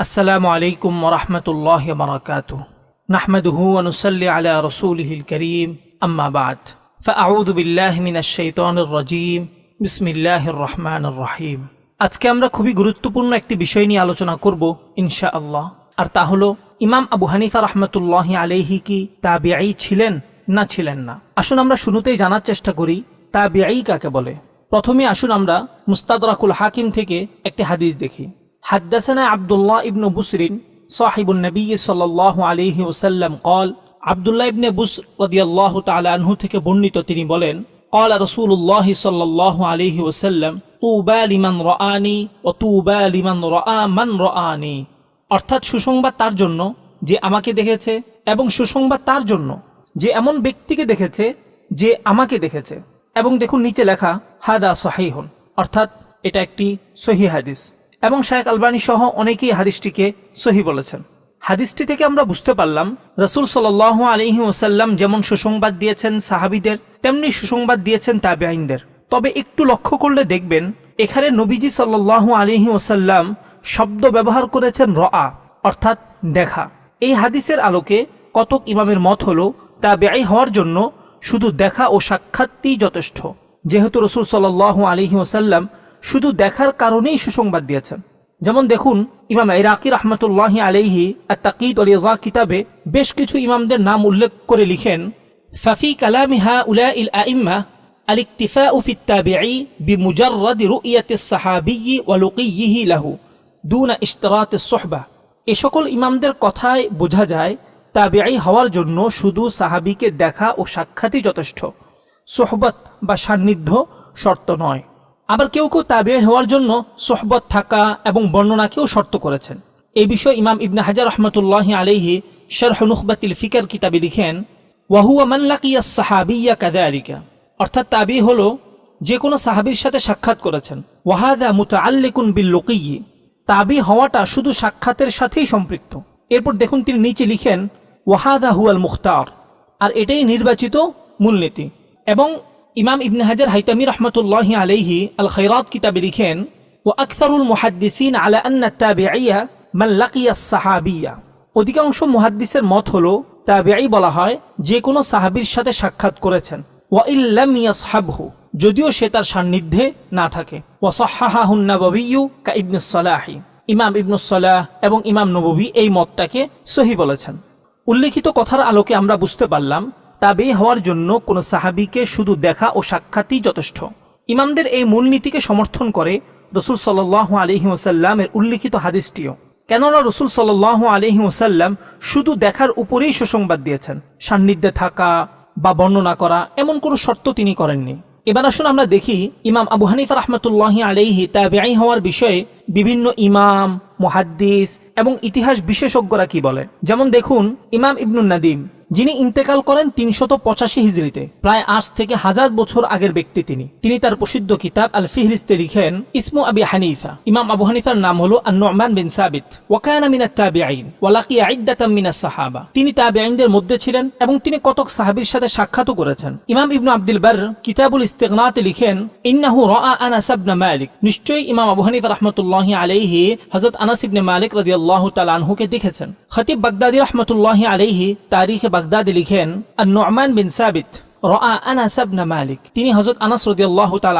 السلام عليكم ورحمة الله وبركاته نحمده ونصلي على رسوله الكريم أما بعد فأعوذ بالله من الشيطان الرجيم بسم الله الرحمن الرحيم আজকে আমরা খুবই গুরুত্বপূর্ণ একটি বিষয় নিয়ে আলোচনা করব ইনশাআল্লাহ আর তা হলো ইমাম আবু হানিফা রহমতুল্লাহ আলাইহি কি তাবিআই ছিলেন না ছিলেন না আসুন আমরা শুরুতেই জানার চেষ্টা করি তাবিআই কাকে বলে প্রথমে আসুন আমরা মুস্তাদরাকুল হাকিম থেকে একটি হাদিস দেখি حدثنا عبد الله ابن بسر صاحب النبي صلى الله عليه وسلم قال عبد الله ابن بسر رضي الله تعالى عنه থেকে বর্ণিত তিনি বলেন قال رسول الله صلى الله عليه وسلم طوبى لمن رآني وطوبى لمن رأى من رآني অর্থাৎ সুসংবাদ তার জন্য যে আমাকে দেখেছে এবং সুসংবাদ তার জন্য যে এমন ব্যক্তিকে দেখেছে যে আমাকে দেখেছে এবং দেখুন নিচে লেখা হাদা সহিহন অর্থাৎ এটা একটি সহি হাদিস এবং শায়েখ আলবানী সহ অনেকেই হাদিসটিকে সহি বলেছেন। হাদিসটি থেকে আমরা বুঝতে পারলাম, রসুল সাল আলহি ওসাল্লাম যেমন সুসংবাদ দিয়েছেন সাহাবিদের, তেমনি সুসংবাদ দিয়েছেন তাবে আইনদের তবে একটু লক্ষ্য করলে দেখবেন, এখানে নবীজি সাল্লাহ আলহি ওসাল্লাম শব্দ ব্যবহার করেছেন রা অর্থাৎ দেখা। এই হাদিসের আলোকে কতক ইমামের মত হলো তা ব্যয় হওয়ার জন্য শুধু দেখা ও সাক্ষাৎই যথেষ্ট। যেহেতু রসুল সাল্লাহ আলহি ওসাল্লাম শুধু দেখার কারণেই সুসংবাদ দিয়েছেন যেমন দেখুন ইমাম ইরাকি রহমতুল্লাহ আলাইহি আর তাকিদ অলিয়া কিতাবে বেশ কিছু ইমামদের নাম উল্লেখ করে লিখেন ফাফি কালামিহা উলা ইল আইম্মা الاكتفاء في التابعي بمجرد رؤية الصحابي ولقيه له دون اشتراط الصحبة এ সকল ইমামদের কথায় বোঝা যায় তাবিআই হওয়ার জন্য শুধু সাহাবিকে দেখা ও সাক্ষাৎই যথেষ্ট সোহবত বা সান্নিধ্য শর্ত নয় আবার কেউ কেউ তাবে হওয়ার জন্য সোহবত থাকা এবং বর্ণনাকেও শর্ত করেছেন। এই বিষয়ে ইমাম ইবনে হাজার রহমতুল্লাহ আলহি শরহ নুখবাতিল ফিকার কিতাবে লিখেন, ওয়াহুয়া মাল্লাকিয়া সাহাবিয়া কাদা আলিকা অর্থাৎ তাবি হল যে কোনো সাহাবির সাথে সাক্ষাৎ করেছেন। ওয়াহাদা মুতা আল্লিকুন বিল লোকিয়ি তাবি হওয়াটা শুধু সাক্ষাতের সাথেই সম্পৃক্ত। এরপর দেখুন তিনি নিচে লিখেন, ওয়াহাদা হুয়াল মুখতার। আর এটাই নির্বাচিত মূলনীতি। এবং ইমাম ইবনে হাজার হাইতামি রহমতুল্লাহ আলাইহি আল খৈরাত কিতাবে লিখেন ও আকসারুল মুহাদ্দিসিন আলা আন্না তাবিআইয়া মান লাকিয়া সাহাবিয়া অধিকাংশ মুহাদ্দিসের মত হলো তাবিআই বলা হয়, যে কোনো সাহাবীর সাথে সাক্ষাৎ করেছেন। ওয়া ইল্লাম ইয়াসহাবহু, যদিও সে তার সান্নিধ্যে না থাকে। ওয়া সাহহাহুন নাবাবিয়্যু কা ইবনুস সালাহি ইমাম ইবনুস সালাহ এবং ইমাম নববী এই মতটাকে সহি বলেছেন। উল্লেখিত কথার আলোকে আমরা বুঝতে পারলাম তাবে হওয়ার জন্য কোনো সাহাবিকে শুধু দেখা ও সাক্ষাৎই যথেষ্ট। ইমামদের এই মূলনীতিকে সমর্থন করে রসুল সাল আলহি ওসাল্লামের উল্লিখিত হাদিসটিও। কেননা রসুল সাল আলহি ওসাল্লাম শুধু দেখার উপরেই সুসংবাদ দিয়েছেন। সান্নিধ্যে থাকা বা বর্ণনা করা এমন কোনো শর্ত তিনি করেননি। এবার আসুন আমরা দেখি ইমাম আবু হানিফা রহমতুল্লাহ আলহি তাবিআই হওয়ার বিষয়ে বিভিন্ন ইমাম, মুহাদ্দিস এবং ইতিহাস বিশেষজ্ঞরা কি বলে যেমন দেখুন ইমাম ইবনুল নাদিম। যিনি ইন্তেকাল করেন তিনশত পঁচাশি হিজড়িতে প্রায় আজ থেকে হাজার বছর আগের ব্যক্তি তিনি। তিনি তার প্রসিদ্ধ কিতাব আল ফিহরিস্তে লিখেন, ইসমু আবি হানিফা। ইমাম আবু হানিফার নাম হলো আন্নুমান বিন সাবিত। ওয়াকানা মিনা তাবিআইন ওয়ালাকি আইদ্দাতাম মিনা সাহাবা। তিনি তাবিআইনদের মধ্যে ছিলেন এবং তিনি কতক সাহাবীর সাথে সাক্ষাৎও করেছেন। ইমাম ইবনু আব্দুল বার কিতাবুল ইস্তেগনাতে লিখেন, ইন্নাহু রাআ আনাস ইবনে মালিক। নিশ্চয়ই ইমাম আবু হানিফা রাহমাতুল্লাহি আলাইহি হযরত আনাস ইবনে মালিক রাদিয়াল্লাহু তাআলা আনহুকে দেখেছেন। খতিব বাগদাদি রাহমাতুল্লাহি আলাইহি তারিখে বাগদাদে লিখেন নোমান বিন সাবিত রা আনাস মালিক। তিনি হযরত আনাস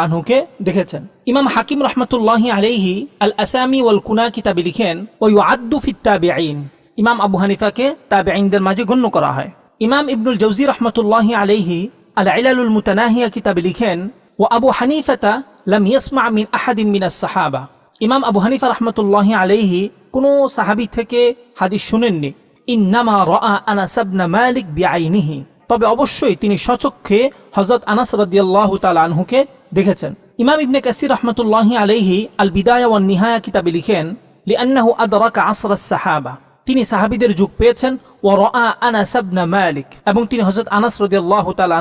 আনহুকে দেখেছেন। ইমাম হাকিম রাহমাতুল্লাহি আলাইহি আল আসামি ওয়াল কুনা কিতাবে লিখেন, ওয়া ইউআদ্দু ফিত তাবিঈন। ইমাম আবু হানিফাকে তাবিঈনদের মাঝে গণ্য করা হয়। ইমাম ইবনুল জৌজি রাহমাতুল্লাহি আলাইহি আল ইলালুল মুতানাহিয়া কিতাবে লিখেন, ওয়া আবু হানিফাতা লাম ইয়াসমা মিন আহাদিন মিনাস সাহাবা ইমাম আবু হানিফা রাহমাতুল্লাহি আলাইহি কোনো সাহাবী থেকে হাদিস শুনেননি। ইন্নামা রা আনাসাবনা মালিক বিআইনিহি। তবে অবশ্যই তিনি সচক্ষে হজরত আনাস রাদিয়াল্লাহ তাল দেখেছেন। ইমাম ইবনে কাসির রহমতুল্লাহ আলহি আল বিদায় নিহায়া কিতাবে লিখেন, লিআন্নাহু আদরাকা আসরা সাহাবা তিনি সাহাবিদের যুগ পেয়েছেন ও রা আনাসাবনা মালিক। এবং তিনি হজরত আনাস রদিয়াল্লাহ তাল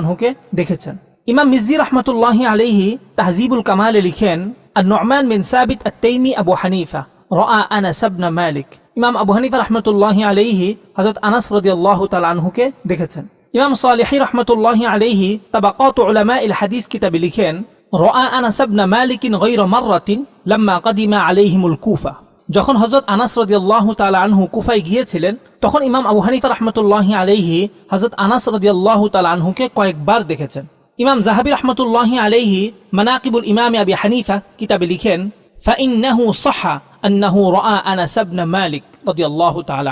দেখেছেন। ইমাম মিজি রহমতুল্লাহ আলহি তাহজিবুল কামালে লিখেন আর নমান মিন সাবিত আত্তেইমি আবু হানিফা। রা আনাসাবনা মালিক। ইমাম আবু হানিফা রহমতুল্লাহ আলাইহি হজরত আনাস রদিয়াল্লাহ তাল আনহুকে দেখেছেন ইমাম সালেহি রহমতুল্লাহ আলাইহি তাবাকাত উলামা ইল হাদিস কিতাবে লিখেন رأى أنس بن مالك غير مرة لما قدم عليهم الكوفة যখন হজরত আনাস রদিয়াল্লাহ তালা আনহু কুফায় গিয়েছিলেন তখন ইমাম আবু হানিফা রহমতুল্লাহ আলাইহি হজরত আনাস রদিয়াল্লাহ তালা আনহুকে কয়েকবার দেখেছেন ইমাম জাহাবি রহমতুল্লাহ আলাইহি মানাকিবুল ইমাম আবি হানিফা কিতাবে লিখেন فإنه صح আন্নাহু রা মালিক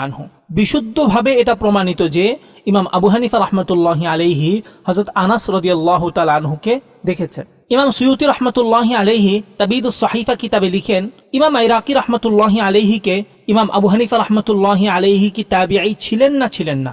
আনহু। বিশুদ্ধভাবে এটা প্রমাণিত যে ইমাম আবু হানিফা রহমতুল্লাহ আলহি হজরত আনাস রদিয়াল্লাহ আনহুকে দেখেছেন। ইমাম সৈয়দি রহমতুল্লাহ আলহি তাবিদ সাহিফা কিতাবে লিখেন, ইমাম আইরাকি রহমতুল্লাহ আলহিকে ইমাম আবু হানিফা রহমতুল্লাহ আলহি কি তাবিআই ছিলেন না ছিলেন না?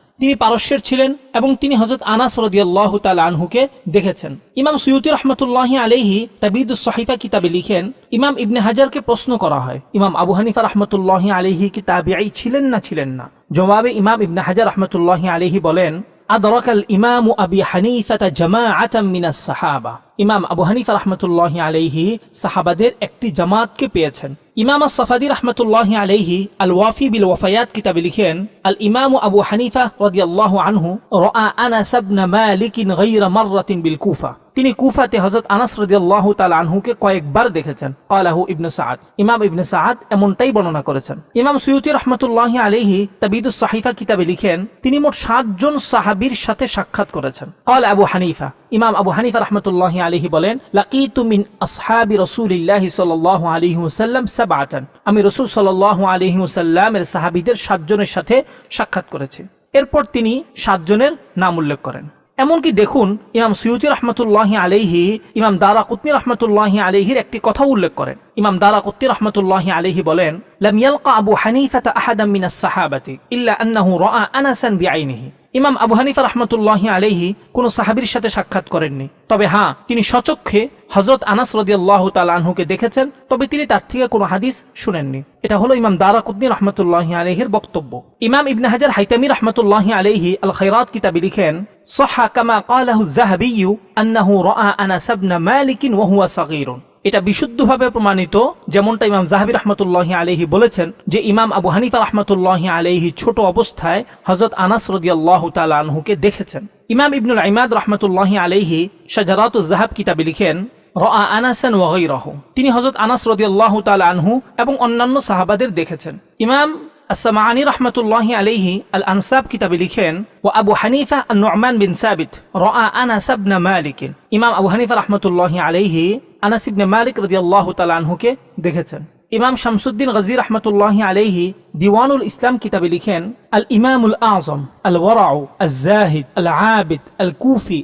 তিনি পারস্যের ছিলেন এবং তিনি হজরত আনাস রদিয়াল্লাহ তাল আনহুকে দেখেছেন। ইমাম সৈয়দ রহমতুল্লাহ আলহি তাবিদুসহিফা কিতাবে লিখেন, ইমাম ইবনে হাজারকে প্রশ্ন করা হয়, ইমাম আবু হানিফা রহমতুল্লাহ আলহি কি তাবিআই ছিলেন না ছিলেন না? জবাবে ইমাম ইবনে হাজার রহমতুল্লাহ আলহি বলেন, আদরকাল ইমাম আবি হানিফা জামা আতাম মিনাস সাহাবা। ইমাম আবু হানিফা রহমতুল্লাহ আলহি সাহাবাদের একটি জামাতকে পেয়েছেন। ইমাম সাফাদি রহমতুল্লাহ আলহি আল ওয়াফি বিল ওয়াফায়াত কিতাবে লিখেন আল ইমাম আবু হানিফা রদিয়াল্লাহ আনহু রা আনাস ইবনে মালিক মাররাতিন বিল কুফা তিনি কুফাতে হযরত আনাস রাদিয়াল্লাহু তাআলা আনহুকে কয়েকবার দেখেছেন। ক্বালাহু ইবনে সাআদ। ইমাম ইবনে সাআদ এমনটাই বর্ণনা করেছেন। ইমাম সুয়ুতি রাহমাতুল্লাহি আলাইহি তাবিদুস সাহিফা কিতাবে লিখেন, তিনি মোট সাতজন সাহাবীর সাথে সাক্ষাৎ করেছেন। ক্বাল আবু হানিফা ইমাম আবু হানিফা রহমতুল্লাহ আলহি বলেন লাকি তুমিন আসহাবি রসুলিল্লাহি সাল্লাহ আলহি হুসাল্লাম সাবাতান আমি রসুল সাল্লাহ আলহি হুসাল্লামের সাহাবিদের সাতজনের সাথে সাক্ষাৎ করেছি। এরপর তিনি সাতজনের নাম উল্লেখ করেন। এমনকি দেখুন, ইমাম সৈয়দি রহমতুল্লাহ আলহি ইমাম দারা কুতনি রহমতুল্লাহ আলহির একটি কথা উল্লেখ করেন। ইমাম দারা কুত্তি রহমতুল্লাহ আলহি বলেন লামিয়ালকা আবু হানিফা আহাদামিনা সাহাবাতি ইল্লা আন্নাহু রা আনাসান বিআইনিহি। ইমাম আবু হানিফা রহমতুল্লাহ আলহি কোন সাহাবির সাথে সাক্ষাৎ করেননি তবে হ্যাঁ তিনি সচক্ষে হজরত আনাস রদিয়াল্লাহ আনহুকে দেখেছেন তবে তিনি তার থেকে কোনো হাদিস শুনেননি এটা হলো ইমাম দারাকুদ্দিন রহমতুল্লাহ আলহির বক্তব্য ইমাম ইবনে হাজার হাইতামি রহমতুল্লাহ আলহি আল খৈরাত কিতাবে লিখেন صح كما قاله الذهبي أنه رأى أنس بن مالك وهو صغير এটা বিশুদ্ধভাবে প্রমাণিত, যেমনটা ইমাম জাহাবির রহমতুল্লাহ আলহি বলেছেন, যে ইমাম আবু হানিফা রহমতুল্লাহ আলহি ছোট অবস্থায় হজরত আনাস রদিয়াল্লাহ তালহুকে দেখেছেন। ইমাম ইবনুল ইমাদ রহমতুল্লাহ আলহি শাহজারাত জাহাব কিতাবে লিখেন রা আনাসান রহ তিনি হজরত আনাস রদিয়াল্লাহ তাল আনহু এবং অন্যান্য সাহাবাদের দেখেছেন। ইমাম আসামানি রহমতুল্লাহ আলহি আল আনসাব কিতাবে লিখেন ও আবু হানিফা নোমান বিন সাবিত রা আনাসাবনা মালিকিন ইমাম আবু হানিফা রহমতুল্লাহ আলহি আনাসিবনে মালিক রদি আল্লাহ তালাহুকে দেখেছেন। ইমাম শামসুদ্দিন গজির রহমতুল্লাহ আলহি দিওয়ানুল ইসলাম কিতাবে লিখেন, আল ইমামুল আজম, আল ওয়ারাউ, আল জাহিদ, আল আবিদ, আল কুফি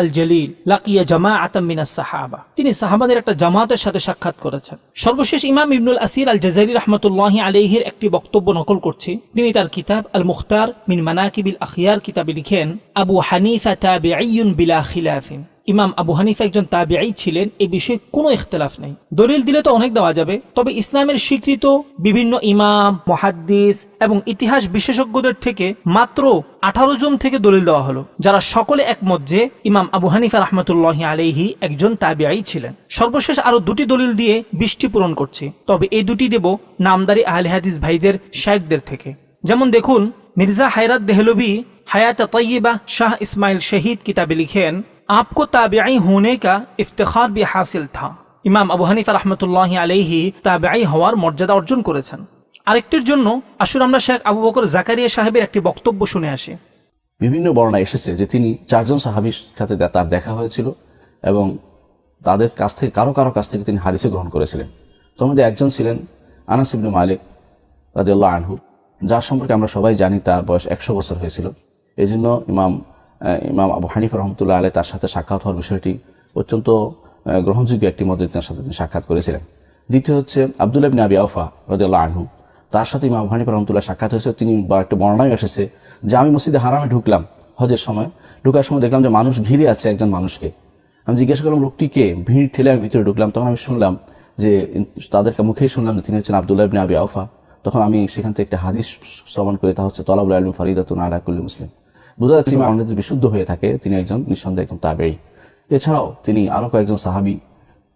আল জলিল, লাকিয়া জামা আতামিনা সাহাবা। তিনি সাহাবাদের একটা জামাতের সাথে সাক্ষাৎ করেছেন। সর্বশেষ ইমাম ইবনুল আসির আল জাজারি রহমতুল্লাহ আলহির একটি বক্তব্য নকল করছি। তিনি তার কিতাব আল মুখতার মিন মানাকিবিল আখিয়ার কিতাবে লিখেন, আবু হানিফা তাবেঈন বিলা খিলাফিন। ইমাম আবু হানিফা একজন তাবিআই ছিলেন, এ বিষয়ে কোনো ইখতলাফ নেই। দলিল দিলে তো অনেক দেওয়া যাবে, তবে ইসলামের স্বীকৃত বিভিন্ন ইমাম, মহাদ্দিস এবং ইতিহাস বিশেষজ্ঞদের থেকে মাত্র আঠারো জন থেকে দলিল দেওয়া হলো, যারা সকলে একমত যে ইমাম আবু হানিফা রহমতুল্লাহ আলহি একজন তাবিআই ছিলেন। সর্বশেষ আরও দুটি দলিল দিয়ে বৃষ্টি পূরণ করছি, তবে এই দুটি দেব নামদারি আহলে হাদিস ভাইদের শায়কদের থেকে। যেমন দেখুন, মির্জা হায়রাত দেহলবি হায়াত তৈয়বা শাহ ইসমাইল শহীদ কিতাবে লিখেন आपको ताबियाई होने का इफ्तिखार भी हासिल था ইমাম আবু হানিফা রহমতুল্লাহ আলহি তাবিআই হওয়ার মর্যাদা অর্জন করেছেন আরেকটির জন্য আসুন আমরা শেখ আবু বকর জাকারিয়া সাহেবের একটি বক্তব্য শুনে আসি বিভিন্ন বর্ণনা এসেছে যে তিনি চারজন সাহাবির সাথে দে- তার দেখা হয়েছিল এবং তাদের কাছ থেকে কারো কারো কাছ থেকে তিনি হাদিসে গ্রহণ করেছিলেন তোর মধ্যে একজন ছিলেন আনাস ইবনু মালিক রাজিউল্লাহ আনহু যার সম্পর্কে আমরা সবাই জানি তার বয়স একশো বছর হয়েছিল এই জন্য ইমাম আহ, ইমাম আবু হানিফ রহমতুল্লাহ আলী তার সাথে সাক্ষাৎ হওয়ার বিষয়টি অত্যন্ত গ্রহণযোগ্য একটি মধ্যে তার সাথে তিনি সাক্ষাৎ করেছিলেন। দ্বিতীয় হচ্ছে আবদুল্লাহ বিন আবি আউফা রাজিউল্লাহ আনহু, তার সাথে ইমাম হানিফ রহমতুল্লাহ সাক্ষাৎ হয়েছে। তিনি বা একটা বর্ণনায় এসেছে যে আমি মসজিদে হারামে ঢুকলাম হজের সময়। ঢুকার সময় দেখলাম যে মানুষ ঘিরে আছে একজন মানুষকে। আমি জিজ্ঞাসা করলাম লোকটিকে ভিড় ঠেলে আমি ভিতরে ঢুকলাম। তখন আমি শুনলাম যে তাদেরকে মুখেই শুনলাম যে তিনি হচ্ছেন আবদুল্লাহ ইবনে আবি আউফা তখন আমি সেখান থেকে একটা হাদিস শ্রবণ করে, তা হচ্ছে তলাবুল আলম ফরিদাতুন আলা কুল্লি মুসলিম। বোঝা যাচ্ছে ইমাম বিশুদ্ধ হয়ে থাকে, তিনি একজন নিঃসন্দেহ একজন তাবেই এছাড়াও তিনি আরও কয়েকজন সাহাবি,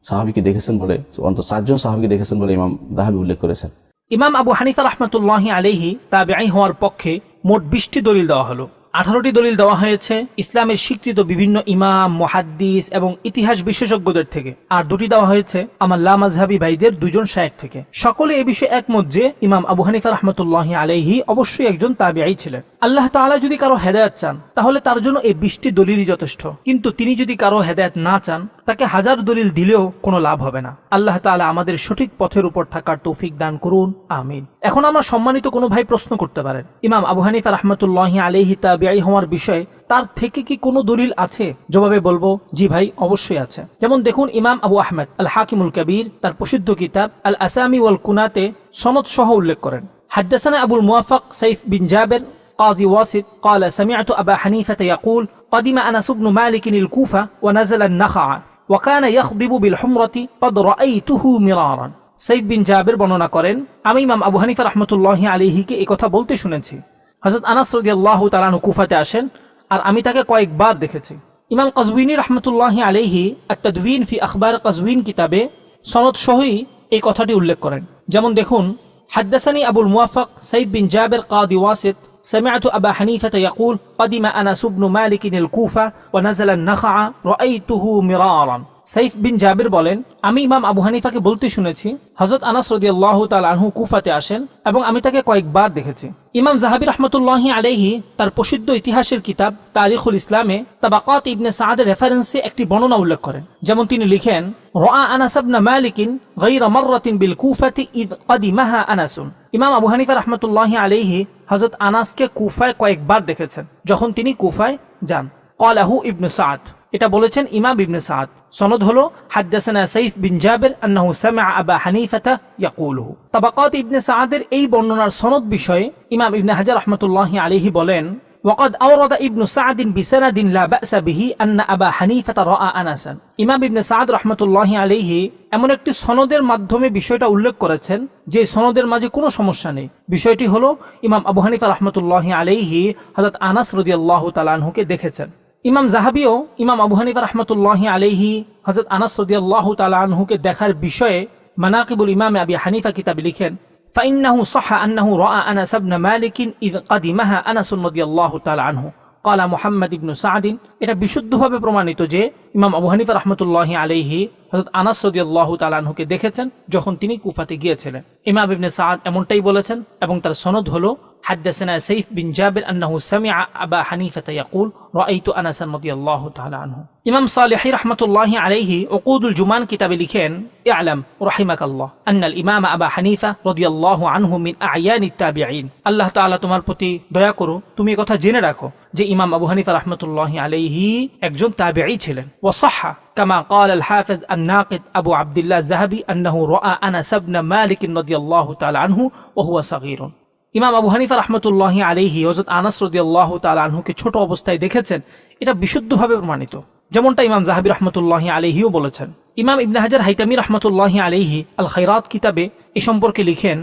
সাহাবিকে দেখেছেন বলে, অন্তত চারজন সাহাবিকে দেখেছেন বলে ইমাম দাহাবি উল্লেখ করেছেন। ইমাম আবু হানিফা রহমতুল্লাহ আলিহি তাবেআই হওয়ার পক্ষে মোট বিশটি দলিল দেওয়া হলো। আঠারোটি দলিল দেওয়া হয়েছে ইসলামের স্বীকৃত বিভিন্ন ইমাম, মুহাদ্দিস এবং ইতিহাস বিশেষজ্ঞদের থেকে। আর দুটি দেওয়া হয়েছে আমার লামাজহাবি ভাইদের দুজন শায়েক থেকে। সকলে এ বিষয়ে একমত যে ইমাম আবু হানিফা রহমতুল্লাহ আলাইহি অবশ্যই একজন তাবিআই ছিলেন। আল্লাহ তালা যদি কারও হেদায়ত চান, তাহলে তার জন্য এই বৃষ্টি দলিলই যথেষ্ট। কিন্তু তিনি যদি কারও হেদায়ত না চান, তাকে হাজার দলিল দিলেও কোনো লাভ হবে না। আল্লাহ তালা আমাদের সঠিক পথের উপর থাকার তৌফিক দান করুন। আমিন। এখন আমরা সম্মানিত কোনো ভাই প্রশ্ন করতে পারেন। ইমাম আবু হানিফা রহমতুল্লাহ আলহি তাবিআই হওয়ার বিষয়ে তার থেকে কি কোনো দলিল আছে? জবাবে বলব, জি ভাই, অবশ্যই আছে। যেমন দেখুন, ইমাম আবু আহমেদ আল হাকিমুল কবির, তার প্রসিদ্ধ কিতাব আল আসামি ওয়াল কুনাতে সনদ সহ উল্লেখ করেন। হাদ্দাসানা আবুল মুয়াফাক সাইফ বিন জাবের قاضي واسط قال سمعت أبا حنيفة يقول قدم أنس بن مالك الكوفة ونزل النخع وكان يخضب بالحمرة قد رأيته مرارا সাইদ বিন জাবের বর্ণনা করেন আমি ইমাম আবু হানিফা রহমতুল্লাহ আলিহিকে এই কথা বলতে শুনেছি হজরত আনাস রদিয়াল্লাহ তালানু কুফাতে আসেন আর আমি তাকে কয়েকবার দেখেছি ইমাম কজবিনী রহমতুল্লাহ আলিহি আত্তাদবিন ফি আখবার কজবিন কিতাবে সনদ সহই এই কথাটি উল্লেখ করেন যেমন দেখুন حدثني أبو الموافق سيد بن جابر قاضي واسط سمعت أبا حنيفة يقول قدم أنس بن مالك الكوفة ونزل النخع رأيته مرارا সাইফ বিন জাবির বলেন আমি ইমাম আবু হানিফাকে বলতে শুনেছি হজরত আনাস রদিয়াল্লাহ তাল আনহু কুফাতে আসেন এবং আমি তাকে কয়েকবার দেখেছি ইমাম জাহাবি রহমতুল্লাহ আলাইহি তার প্রসিদ্ধ ইতিহাসের কিতাব তারিখুল ইসলামে তাবাকাত ইবনে সাদের রেফারেন্সে একটি বর্ণনা উল্লেখ করেন যেমন তিনি লিখেন রআ আনাস ইবনে মালিকিন গায়রা মাররাতিন বিল কুফাতি ইদ قدمها আনাস ইমাম আবু হানিফা রহমতুল্লাহ আলিহি হজরত আনাসকে কুফায় কয়েকবার দেখেছেন, যখন তিনি কুফায় যান। কলাহু ইবনু সাদ, এটা বলেছেন ইমাম ইবনু সাদ। সনদ হলো, হাদ্দাসানা সাইফ বিন জাবের আন্নাহু সামা আবা হানিফাতা ইয়াকুলহু। তাবাকাত ইবনে সাদের এই বর্ণনার সনদ বিষয়ে ইমাম ইবনে হাজার রহমতুল্লাহ আলিহি বলেন وقد أورد ابن سعد بسند لا بأس به أن أبا حنيفة رأى أنسا ইমাম ইবনে সাদ রহমতুল্লাহি আলাইহি এমন একটি সনদের মাধ্যমে বিষয়টা উল্লেখ করেছেন যে সনদের মাঝে কোনো সমস্যা নেই বিষয়টি হলো ইমাম আবু হানিফা রহমতুল্লাহি আলাইহি হযরত আনাস রাদিয়াল্লাহু তাআলা আনহুকে দেখেছেন ইমাম জাহাবিও ইমাম আবু হানিফা রহমতুল্লাহ আলহি হজরত আনাস সদিয়াল্লাহ তালাহুকে দেখার বিষয়ে মানাকিবুল ইমাম আবি হানিফা কিতাবে লিখেন فإنه صح أنه رأى أنس بن مالك إذ قدمها أنس رضي الله تعالى عنه قال محمد بن سعد এটা বিশুদ্ধভাবে প্রমাণিত যে ইমাম আবু হানিফা রহমতুল্লাহ আলাইহি হযরত আনাস রাদিয়াল্লাহু তাআলা আনহুকে দেখেছেন যখন তিনি কুফাতে গিয়েছিলেন ইমাম ইবনে সাদ এমনটাই বলেছেন এবং তার সনদ হলো حدثنا سيف بن جابر أنه سمع أبا حنيفة يقول رأيت أنسا رضي الله تعالى عنه إمام صالح رحمة الله عليه عقود الجمان كتاب لكين اعلم رحمك الله أن الإمام أبا حنيفة رضي الله عنه من أعيان التابعين الله تعالى তোমার প্রতি দয়া করো তুমি এই কথা জেনে রাখো যে ইমাম আবু হানিফা রহমতুল্লাহ আলাইহি একজন তাবিঈ ছিলেন ওয়াসাহা كما قال الحافظ الناقد أبو عبد الله الذهبي أنه رأى أنس بن مالك رضي الله تعالى عنه وهو صغير ইমাম আবু হানিফা রহমতুল্লাহ আলিহি হজরত আনাস রদিয়াল্লাহ তাল আনহুকে ছোট অবস্থায় দেখেছেন। এটা বিশুদ্ধভাবে প্রমাণিত। যেমনটা ইমাম জাহাবি রহমতুল্লাহ আলিহিও বলেছেন। ইমাম ইবনে হাজার হাইতামি রহমতুল্লাহ আলিহি আল খাইরাত কিতাবে এ সম্পর্কে লিখেন,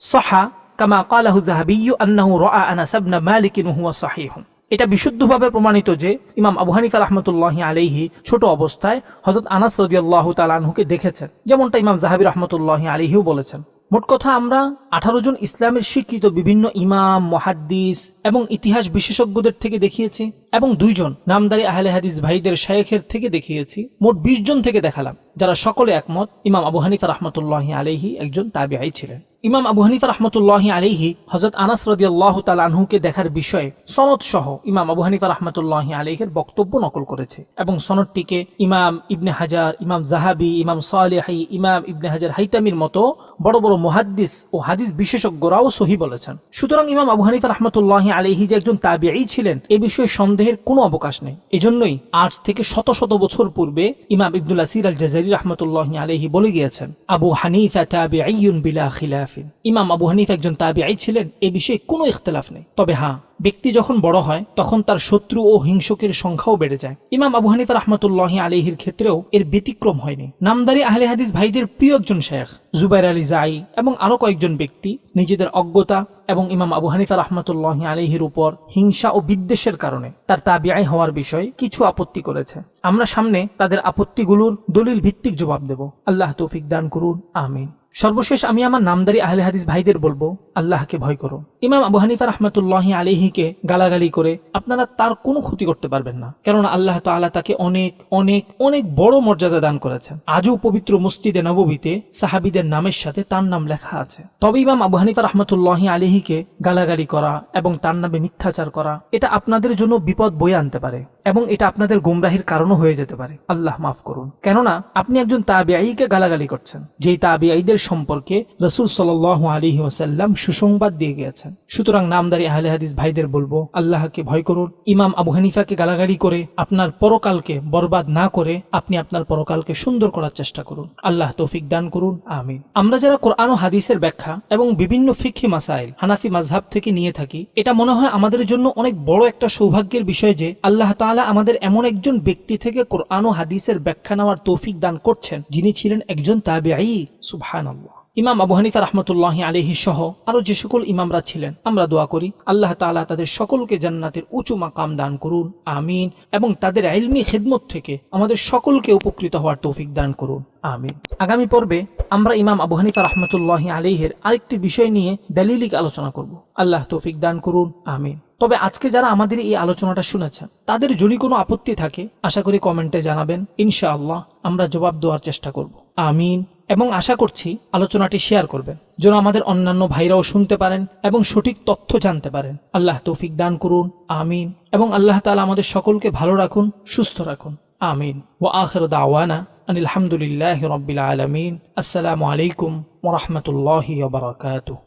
সহা কামা কালাহু জাহাবিয়ু আন্নাহু রাআ আনাস ইবনে মালিক হুয়া সাহিহুন এটা বিশুদ্ধভাবে প্রমাণিত যে ইমাম আবু হানিফা রহমতুল্লাহ আলিহি ছোট অবস্থায় হজরত আনাস রদিয়াল্লাহ তালানহুকে দেখেছেন। যেমনটা ইমাম জাহাবি রহমতুল্লাহ আলিহিও বলেছেন। মোট কথা আমরা আঠারো জন ইসলামের স্বীকৃত বিভিন্ন ইমাম, মহাদ্দিস এবং ইতিহাস বিশেষজ্ঞদের থেকে দেখিয়েছি। এবং দুইজন নামদারি আহলে হাদিস ভাইদের শায়েখের থেকে দেখিয়েছি, মোট বিশ জন থেকে দেখালাম, যারা সকলে একমত ইমাম আবু হানিফা রহমতুল্লাহ আলহি একজন তাবিআই ছিলেন। ইমাম আবু হানিফা রহমতুল্লাহ আলহি হজরত আনাস রদিয়াল্লাহ তালানহুকে দেখার বিষয়ে সনদ সহ ইমাম আবু হানিফা রহমতুল্লাহ আলহের বক্তব্য নকল করেছে এবং সনদটিকে ইমাম ইবনে হাজার, ইমাম জাহাবি ইমাম সালেহাই ইমাম ইবনে হাজার হাইতামির মতো বড় বড় মুহাদ্দিস ও হাদিস বিশেষজ্ঞরাও সহি বলেছেন। সুতরাং ইমাম আবু হানিফা রহমতুল্লাহ আলহি যে একজন তাবিআই ছিলেন, এ বিষয়ে সন্দেহের কোনো অবকাশ নেই। এজন্যই আজ থেকে শত শত বছর পূর্বে ইমাম ইবদুল্লা সির আল জাজারি রহমতুল্লাহ আলহি বলে গিয়েছেন, আবু হানিফা আইন বিলা খিলাফিন। ইমাম আবু হানিফ একজন তাবি আই ছিলেন, এ বিষয়ে কোনো ইখতলাফ নেই। তবে হ্যাঁ ব্যক্তি যখন বড় হয়, তখন তার শত্রু ও হিংসকের সংখ্যাও বেড়ে যায়। ইমাম আবু হানিফা রহমতুল্লাহ আলহির ক্ষেত্রেও এর ব্যতিক্রম হয়নি। নামদারি আহলে হাদিস ভাইদের প্রিয় একজন শেখ, জুবাইর আলী জাই এবং আরও কয়েকজন ব্যক্তি নিজেদের অজ্ঞতা এবং ইমাম আবু হানিফা রহমতুল্লাহ আলহির উপর হিংসা ও বিদ্বেষের কারণে তার তাবিআই হওয়ার বিষয়ে কিছু আপত্তি করেছে। আমরা সামনে তাদের আপত্তিগুলোর দলিল ভিত্তিক জবাব দেব। আল্লাহ তৌফিক দান করুন। আমিন। সর্বশেষ আমি আমার নামদারি আহলে হাদিস ভাইদের বলব, আল্লাহকে ভয় করো। ইমাম আবু হানিফা রহমতুল্লাহ আলিহিকে গালাগালি করে আপনারা তার কোনো ক্ষতি করতে পারবেন না, কেননা আল্লাহ তাআলা তাকে অনেক অনেক অনেক বড় মর্যাদা দান করেছেন। আজও পবিত্র মসজিদে নববীতে সাহাবিদের নামের সাথে তার নাম লেখা আছে। তবে ইমাম আবু হানিফা রহমতুল্লাহ আলিহিকে গালাগালি করা এবং তার নামে মিথ্যাচার করা, এটা আপনাদের জন্য বিপদ বয়ে আনতে পারে। এবং এটা আপনাদের গুমরাহির কারণও হয়ে যেতে পারে। আল্লাহ মাফ করুন। কেননা, আপনি একজন তাবিআইকে গালাগালি করছেন। যেই তাবিআইদের সম্পর্কে রসুল সাল আলী ওসাল্লাম সুসংবাদ দিয়ে গিয়েছেন। সুতরাং নামদারি আহলে হাদিস ভাইদের বলব, আল্লাহকে ভয় করুন। ইমাম আবু হানিফাকে গালাগালি করে, আপনার পরকালকে বরবাদ না করে, আপনি আপনার পরকালকে সুন্দর করার চেষ্টা করুন। আল্লাহ তৌফিক দান করুন। আমিন। আমরা যারা কোরআন ও হাদিসের ব্যাখ্যা এবং বিভিন্ন ফিক্ষি মাসাইল, হানাফি মাঝহাব থেকে নিয়ে থাকি, এটা মনে হয় আমাদের জন্য অনেক বড় একটা সৌভাগ্যের বিষয় যে, আল্লাহ তাআলা আমাদের এমন একজন ব্যক্তি থেকে কোরআন ও হাদিসের ব্যাখ্যা নেওয়ার তৌফিক দান করছেন, যিনি ছিলেন একজন তাবিআই সুবহানাল্লাহ। ইমাম আবু হানিফা রহমতুল্লাহ আলহি সহ আরও যে সকল ইমামরা ছিলেন, আমরা দোয়া করি, আল্লাহ তাআলা তাদের সকলকে জান্নাতের উঁচু মাকাম দান করুন, আমিন, এবং তাদের আইলমি খেদমত থেকে আমাদের সকলকে উপকৃত হওয়ার তৌফিক দান করুন, আমিন। আগামী পর্বে আমরা ইমাম আবু হানিফা রহমতুল্লাহ আলহের আরেকটি বিষয় নিয়ে দালিলিক আলোচনা করব। আল্লাহ তৌফিক দান করুন, আমিন। তবে আজকে যারা আমাদের এই আলোচনাটা শুনেছেন, তাদের যদি কোনো আপত্তি থাকে, আশা করি কমেন্টে জানাবেন, ইনশাআল্লাহ আমরা জবাব দেওয়ার চেষ্টা করব, আমিন। এবং আশা করছি আলোচনাটি শেয়ার করবেন। যেন আমাদের অন্যান্য ভাইরাও শুনতে পারেন এবং সঠিক তথ্য জানতে পারেন। আল্লাহ তৌফিক দান করুন। আমিন। এবং আল্লাহ তালা আমাদের সকলকে ভালো রাখুন, সুস্থ রাখুন। আমিন। ও আখর দাওয়ানা আনিল হামদুলিল্লাহ রবিল আলমিন। আসসালামু আলাইকুম ওরহমতুল্লাহ